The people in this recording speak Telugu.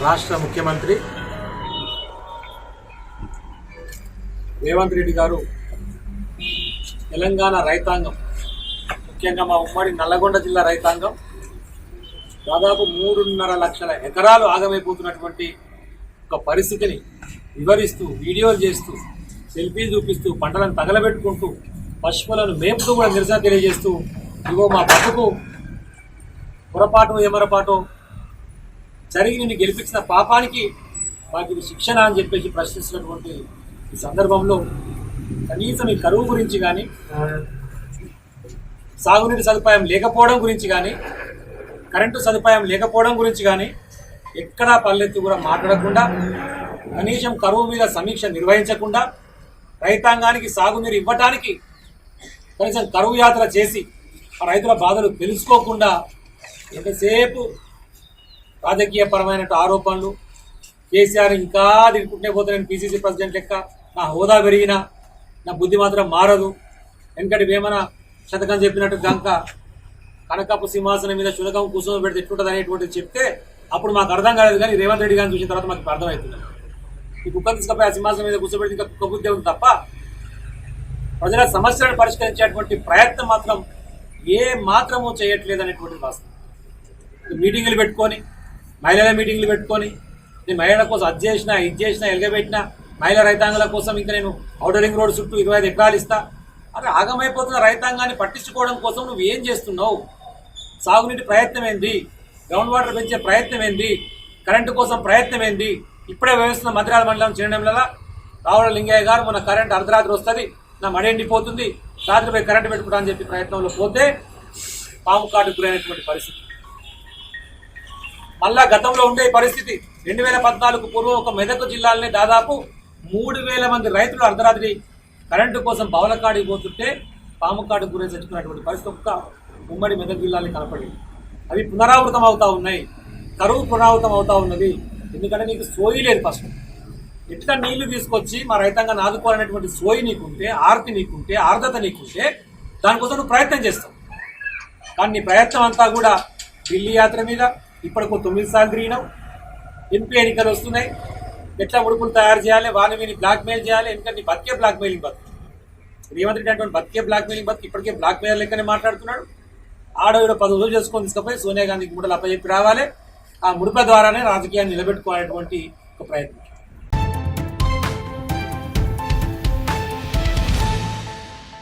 రాష్ట్ర ముఖ్యమంత్రి రేవంత్ రెడ్డి గారు తెలంగాణ రైతాంగం ముఖ్యంగా మా ఉమ్మడి నల్లగొండ జిల్లా రైతాంగం దాదాపు మూడున్నర లక్షల ఎకరాలు ఆగమైపోతున్నటువంటి ఒక పరిస్థితిని వివరిస్తూ వీడియోలు చేస్తూ సెల్ఫీ చూపిస్తూ పంటలను తగలబెట్టుకుంటూ పశువులను మేపుతూ కూడా నిరసన తెలియజేస్తూ ఇగో మా బతుకు పొరపాటు ఏమరపాటు జరిగి నిన్ను గెలిపించిన పాపానికి మాకు ఇది శిక్షణ అని చెప్పేసి ప్రశ్నిస్తున్నటువంటి ఈ సందర్భంలో కనీసం ఈ కరువు గురించి కానీ సాగునీటి సదుపాయం లేకపోవడం గురించి కానీ కరెంటు సదుపాయం లేకపోవడం గురించి కానీ ఎక్కడా పల్లెత్తు కూడా మాట్లాడకుండా కనీసం కరువు మీద సమీక్ష నిర్వహించకుండా రైతాంగానికి సాగునీరు ఇవ్వటానికి కనీసం కరువు యాత్ర చేసి ఆ రైతుల బాధలు తెలుసుకోకుండా ఎంతసేపు రాజకీయ పరమైన ఆరోపణలు కేసీఆర్ ఇంకా తిరుగుకుంటే పోతే నేను పీసీసీ ప్రెసిడెంట్ లెక్క. నా హోదా పెరిగినా నా బుద్ధి మాత్రం మారదు. వెంకటి వేమన శతకం చెప్పినట్టు గంక కనకపు సింహాసనం మీద శునకం కుసుమ పెడితే ఎట్లుంటుంది అనేటువంటిది చెప్తే అప్పుడు మాకు అర్థం కాలేదు కానీ రేవంత్ రెడ్డి గారిని చూసిన తర్వాత మాకు అర్థమవుతుంది. ఈ కుక్క తీసుకపోయి ఆ సింహాసనం మీద కూర్చోబెడితే ఇంకా కుక్క బుద్ధి ఉంది తప్ప ప్రజల సమస్యలను పరిష్కరించేటువంటి ప్రయత్నం మాత్రం ఏ మాత్రము చేయట్లేదు అనేటువంటి వాస్తవం. మీటింగులు పెట్టుకొని మహిళల మీటింగ్లు పెట్టుకొని నేను మహిళల కోసం అది చేసిన ఇది చేసిన ఎలగబెట్టిన మహిళా రైతాంగాల కోసం ఇంకా నేను ఔటర్ రింగ్ రోడ్ చుట్టూ ఇరవై ఐదు ఎకరాలు ఇస్తా. అరే ఆగమైపోతున్న రైతాంగాన్ని పట్టించుకోవడం కోసం నువ్వు ఏం చేస్తున్నావు? సాగునీటి ప్రయత్నం ఏంది? గ్రౌండ్ వాటర్ పెంచే ప్రయత్నం ఏంది? కరెంటు కోసం ప్రయత్నం ఏంది? ఇప్పుడే వ్యవస్థ మంత్రాల మండలం చేయడంలో రావుల లింగయ్య గారు మన కరెంట్ అర్ధరాత్రి వస్తుంది నా మడి ఎండిపోతుంది రాత్రిపై కరెంటు పెట్టుకుంటా అని చెప్పి ప్రయత్నంలో పోతే పాము కాటు గురైనటువంటి పరిస్థితి. మళ్ళా గతంలో ఉండే పరిస్థితి. రెండు వేల పద్నాలుగు పూర్వం ఒక మెదక్ జిల్లాలోనే దాదాపు మూడు వేల మంది రైతులు అర్ధరాత్రి కరెంటు కోసం బవలకాడికి పోతుంటే పాము కాడు గురై చచ్చిపోయినటువంటి పరిస్థితి ఒక్క ఉమ్మడి మెదక్ జిల్లాలో కనపడింది. అవి పునరావృతం అవుతా ఉన్నాయి. కరువు పునరావృతం అవుతా ఉన్నది. ఎందుకంటే నీకు సోయి లేదు ఫస్ట్. ఎట్లా నీళ్ళు తీసుకొచ్చి మా రైతాంగాన్ని ఆదుకోవాలనేటువంటి సోయి నీకుంటే ఆర్తి నీకుంటే ఆర్ద్రత నీకుంటే దానికోసం నువ్వు ప్రయత్నం చేస్తావు. కానీ నీ ప్రయత్నం అంతా కూడా ఢిల్లీ యాత్ర మీద ఇప్పటికో తొమ్మిది సార్లు తిరిగినాం. ఎంపీ ఎన్నికలు వస్తున్నాయి. ఎట్లా ఉడుపులు తయారు చేయాలి? వాళ్ళని మీరు బ్లాక్మెయిల్ చేయాలి? ఎందుకంటే బతికే బ్లాక్మెయిలింగ్ బతుకు. రేవంత్ రెడ్డి అటువంటి బతికే బ్లాక్మెయిలింగ్ బతుకు. ఇప్పటికే బ్లాక్మెయిల్ లెక్కనే మాట్లాడుతున్నాడు. ఆడవిడ పది రోజులు చేసుకొని తీసుకుపోయి సోనియా గాంధీకి ముడలు అప్పచెప్పి రావాలి. ఆ ముడిప ద్వారానే రాజకీయాన్ని నిలబెట్టుకోవాలనేటువంటి ఒక ప్రయత్నం.